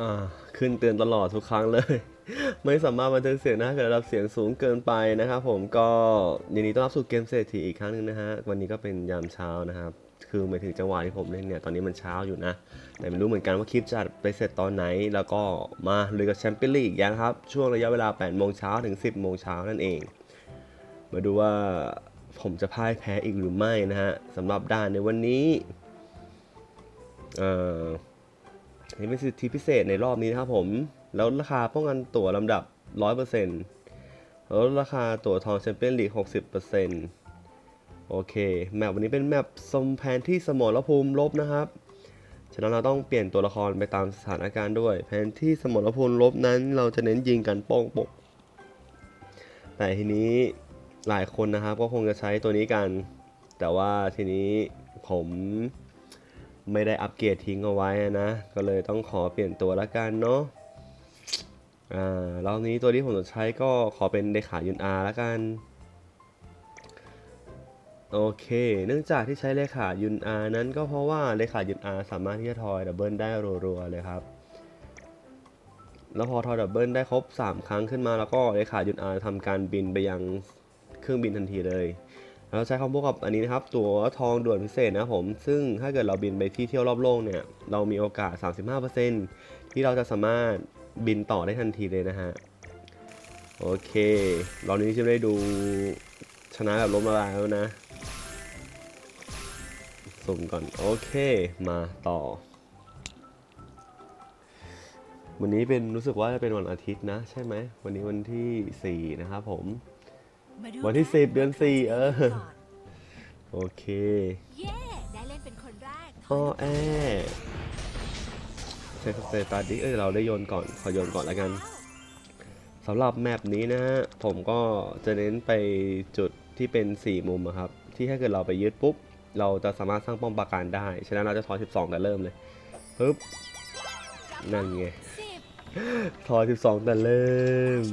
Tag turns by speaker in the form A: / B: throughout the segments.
A: อ่าขึ้นเตือนตลอดทุกครั้งเลย ไม่สามารถบันทึกเสียงนะเกิดระดับเสียงสูงเกินไปนะครับผมก็ยินดีต้อนรับสู่เกมเศรษฐีอีกครั้งหนึ่งนะฮะวันนี้ก็เป็นยามเช้านะครับ คือหมายถึงจังหวะที่ผมเล่นเนี่ยตอนนี้มันเช้าอยู่นะ แต่ไม่รู้เหมือนกันว่าคลิปจะไปเสร็จตอนไหน แล้วก็มาเลยกับแชมเปี้ยนลีกอีกย่างครับ ช่วงระยะเวลา8โมงเช้าถึง 10โมงเช้านั่นเอง มาดูว่าผมจะพ่ายแพ้อีกหรือไม่นะฮะสำหรับด่านในวันนี้เอ่อ นี่เป็นสิทธิพิเศษในรอบนี้นะครับผม แล้วราคาป้องกันตั๋วลำดับ 100%แล้วราคาตั๋วทองแชมเปี้ยนลีก 60%โอเค แมปวันนี้เป็นแมปสมแผนที่สมรภูมิลบนะครับ ฉะนั้นเราต้องเปลี่ยนตัวละครไปตามสถานการณ์ด้วย แผนที่สมรภูมิลบนั้น เราจะเน้นยิงกันป้องปก แต่ทีนี้หลายคนนะครับก็คงจะใช้ตัวนี้กัน แต่ว่าทีนี้ผม ไม่ได้อัปเกรดทิ้งเอาไว้นะ ก็เลยต้องขอเปลี่ยนตัวละกันเนาะอ่ารอบนี้ตัวที่ผมจะใช้ก็ขอเป็นเดขายุนอาละกัน โอเค เนื่องจากที่ใช้เลขายุนอานั้นก็เพราะว่าเลขายุนอาสามารถที่จะทอยดับเบิลได้รัวๆเลยครับ แล้วพอทอยดับเบิลได้ครบ 3 ครั้งขึ้นมาแล้วก็เลขายุนอาทำการบินไปยังเครื่องบินทันทีเลย เราใช้คอมโบกับอันนี้นะครับ ตัวทองด่วนพิเศษนะครับผม ซึ่งถ้าเกิดเราบินไปที่เที่ยวรอบโลกเนี่ย เรามีโอกาส 35%ที่เราจะสามารถบินต่อได้ทันทีเลยนะฮะ โอเค รอบนี้จะได้ดูชนะแบบล้มละลายแล้วนะสุ่มก่อน โอเค มาต่อ วันนี้เป็นรู้สึกว่าจะเป็นวันอาทิตย์นะ ใช่ไหม วันนี้วันที่ 4 นะครับผม วันที่
B: การ
A: 10เดือนสี่เออ
B: ก่น
A: โอเค
B: เย้ได้เล่นเป็นคนแรก
A: อ้อแอเช็คสเตตัสดิเอ้ยเราได้โยนก่อนขอโยนก่อนแล้วกันสำหรับแมปนี้นะฮะผมก็จะเน้นไปจุดที่เป็น 4 มุมอะครับ ที่ถ้าเกิดเราไปยึดปุ๊บ เราจะสามารถสร้างป้อมปราการได้ ฉะนั้นเราจะทอย 12 แต่เริ่มเลยปึ๊บนั่นไง
B: สิบ
A: ทอย 12 แต่เริ่ม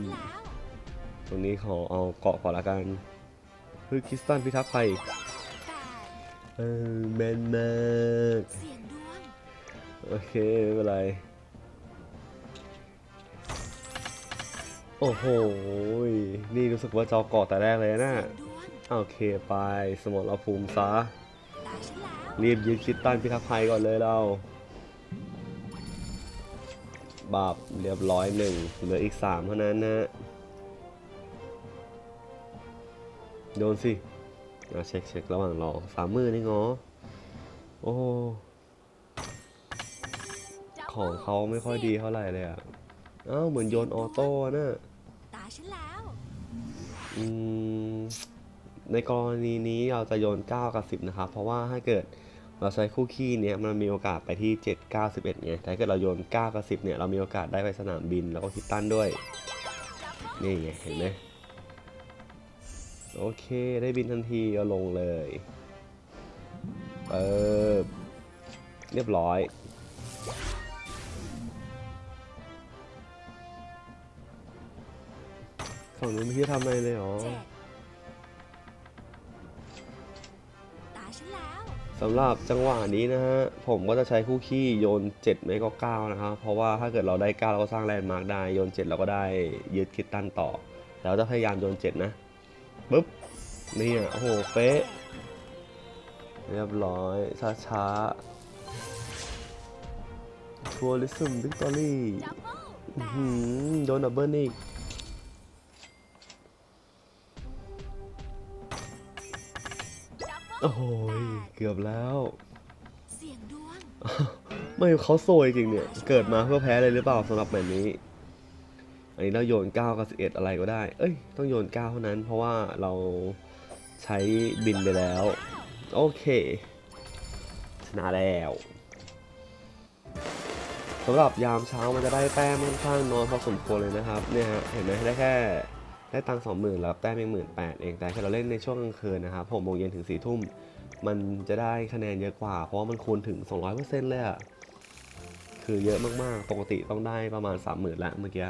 B: แล้ว
A: ตรงนี้ขอเอาเกาะก่อนละกันคือคริสตันพิทักษ์ภัย
B: แป
A: เออแมนมากโอเคไม่เป็นไร โอ้โห นี่รู้สึกว่าจอเกาะแต่แรกเลยนะโอเคไปสมรภูมิซะรีบยึดคิดตันพิทักษ์ภัยก่อนเลยเรา บาปเรียบร้อยหนึ่งเหลืออีกสามเท่านั้นนะ โดนสิเอาเช็คเช็คระหว่างรอสามมือนี่งอ โอ้ของเขาไม่ค่อยดีเท่าไหร่เลยอะเอ้าเหมือนโยนออโต้นะ
B: ตาฉันแล้ว
A: อืมในกรณีนี้เราจะโยน 9 กับ 10 นะครับ เพราะว่าถ้าเกิดเราใช้คู่ขี้เนี้ยมันมีโอกาสไปที่ 7 9 11ไงแต่ถ้าเกิดเราโยน 9 กับ 10 เนี่ยเรามีโอกาสได้ไปสนามบินแล้วก็คิดตันด้วย นี่ไงเห็นไหม โอเค ได้บินทันทีก็ลงเลยเออเรียบร้อย ฝั่งนู้นไม่คิดทำอะไรเลยเหรอ
B: เจ็ดตาฉันแล้ว
A: สำหรับจังหวะนี้นะฮะ ผมก็จะใช้คู่ขี้โยน 7 ไม่ก็ 9 นะครับ เพราะว่าถ้าเกิดเราได้ 9 เราก็สร้างแลนด์มาร์กได้ โยน 7 เราก็ได้ยึดคิดตันต่อ แล้วจะพยายามโยน 7 นะ ปุ๊บนี่อะโอ้โหเป๊ะเรียบร้อย ช้าช้าทัวริซึมวิกตอรี่
B: ดับเบิลแปด
A: โดนดับเบิลอีก
B: ดับเบิล
A: โอ้โห
B: แปด
A: เกือบแล้ว
B: เสียงดวง
A: ไม่เขาโซยจริงเนี่ย เกิดมาเพื่อแพ้เลยหรือเปล่าสำหรับแบบนี้ อันนี้เราโยน 9 กับ 11 อะไรก็ได้ เอ้ย ต้องโยน 9 เท่านั้น เพราะว่าเราใช้บินไปแล้ว โอเค ชนะแล้วสำหรับยามเช้ามันจะได้แต้มค่อนข้างน้อยพอสมควรเลยนะครับ เนี่ยฮะ เห็นไหมได้แค่ได้ตังค์สองหมื่นแล้วแต้มเพียงหมื่นแปดเอง แต่ถ้าเราเล่นในช่วงกลางคืนนะครับหกโมงเย็นถึงสี่ทุ่ม มันจะได้คะแนนเยอะกว่า เพราะว่ามันคูณถึง 200%เลยอะคือเยอะมากๆ ปกติต้องได้ประมาณ 30,000แล้วเมื่อกี้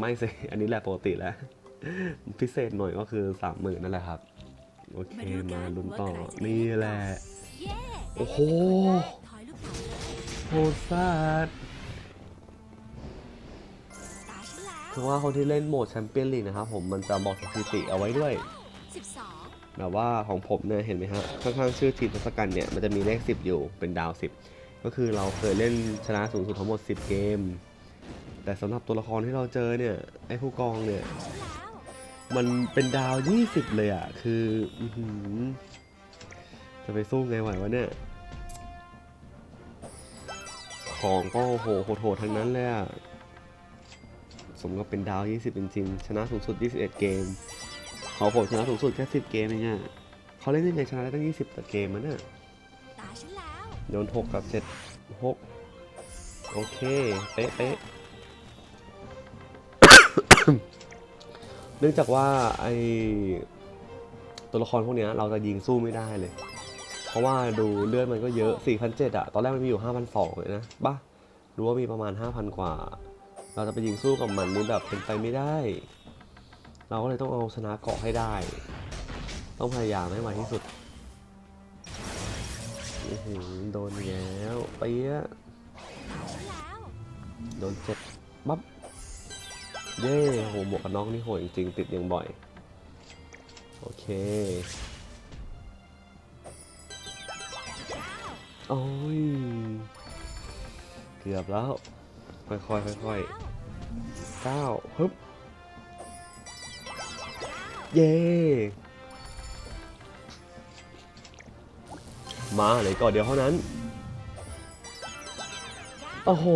A: ไม่สิ อันนี้แหละปกติแล้ว พิเศษหน่อยก็คือ30,000นั่นแหละครับ โอเค มาลุ้นต่อ นี่แหละ
B: เย้
A: โอ้โห
B: ถอยลูกเต๋าเลย
A: โหดซาดคือว่าคนที่เล่นโหมดแชมเปี้ยนลีกนะครับผมมันจะบอกสถิติเอาไว้ด้วย
B: สิบสอง
A: แบบว่าของผมเนี่ยเห็นไหมฮะข้างๆชื่อทีมทศกัณฐ์เนี่ยมันจะมีเลข 10 อยู่เป็นดาว 10 ก็คือเราเคยเล่นชนะสูงสุดทั้งหมด 10 เกม แต่สำหรับตัวละครที่เราเจอเนี่ยไอ้ผู้กองเนี่ยมันเป็นดาว 20 เลยอะ คืออจะไปสู้ไงไหววะเนี่ย ของก็โหโหดๆทั้งนั้นเลยอะ สมกับเป็นดาว 20จริงๆชนะสูงสุด 21 เกม เขาผมชนะสูงสุดแค่ 10 เกมเองอะเขาเล่นยังไงชนะได้ตั้ง 20ต่เกมมันเนี่ย
B: ตาฉันแล้ว
A: โดน 6 กับ 7 6 โอเค เป๊ะเป๊ะ เนื่องจากว่าไอตัวละครพวกเนี้ยเราจะยิงสู้ไม่ได้เลย เพราะว่าดูเลือดมันก็เยอะ 4,700อะตอนแรกมันมีอยู่ 5,200เลยนะบ้ารู้ว่ามีประมาณ 5,000 กว่า เราจะไปยิงสู้กับมันนี่แบบเป็นไปไม่ได้ เราก็เลยต้องเอาชนะเกาะให้ได้ ต้องพยายามให้ไวที่สุดอื้อหือโดนแล้วเปี้ยะโดนเจ็บปั๊บ เย้โหหมวกกันน็อกนี่โหจริงๆติดอย่างบ่อย โอเคโอ้ย เกือบแล้ว ค่อยๆค่อยๆเก้าฮึบ เย้ มาเหลยก่อนเดียวเท่านั้น โอ้โห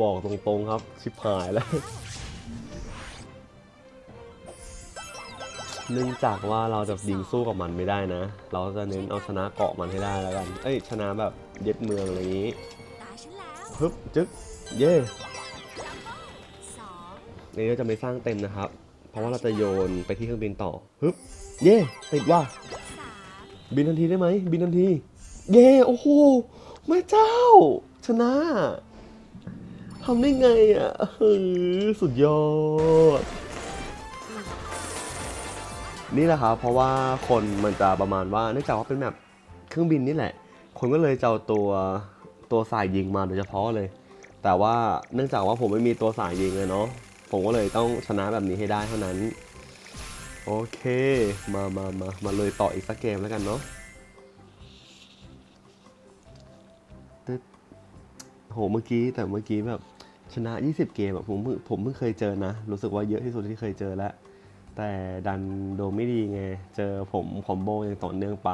A: บอกตรงๆครับ ชิบหายแล้วเนื่องจากว่าเราจะยิงสู้กับมันไม่ได้นะ เราจะเน้นเอาชนะเกาะมันให้ได้แล้วกัน เอ้ย ชนะแบบยึดเมืองอะไรอย่างนี้
B: ตาฉันแล้ว
A: ฮึบจึ๊กเย่
B: สอง
A: นี่เราจะไม่สร้างเต็มนะครับ เพราะว่าเราจะโยนไปที่เครื่องบินต่อฮึบเย่ติดว่า
B: สาม
A: บินทันทีได้ไหม บินทันที เย่โอ้โหแม่เจ้า ชนะ ทำได้ไงอะเฮ้ยสุดยอด นี่แหละครับเพราะว่าคนมันจะประมาณว่าเนื่องจากว่าเป็นแบบเครื่องบินนี่แหละ คนก็เลยจะเอาตัวตัวสายยิงมาโดยเฉพาะเลย แต่ว่าเนื่องจากว่าผมไม่มีตัวสายยิงเลยเนาะผมก็เลยต้องชนะแบบนี้ให้ได้เท่านั้น โอเค มามามามาเลยต่ออีกสักเกมแล้วกันเนาะตึ๊ด โหเมื่อกี้แต่เมื่อกี้แบบชนะ 20 เกมอะผมเพิ่งผมเพิ่งเคยเจอนะ รู้สึกว่าเยอะที่สุดที่เคยเจอแล้ว แต่ดันโดนไม่ดีไง เจอผมคอมโบยังต่อเนื่องไป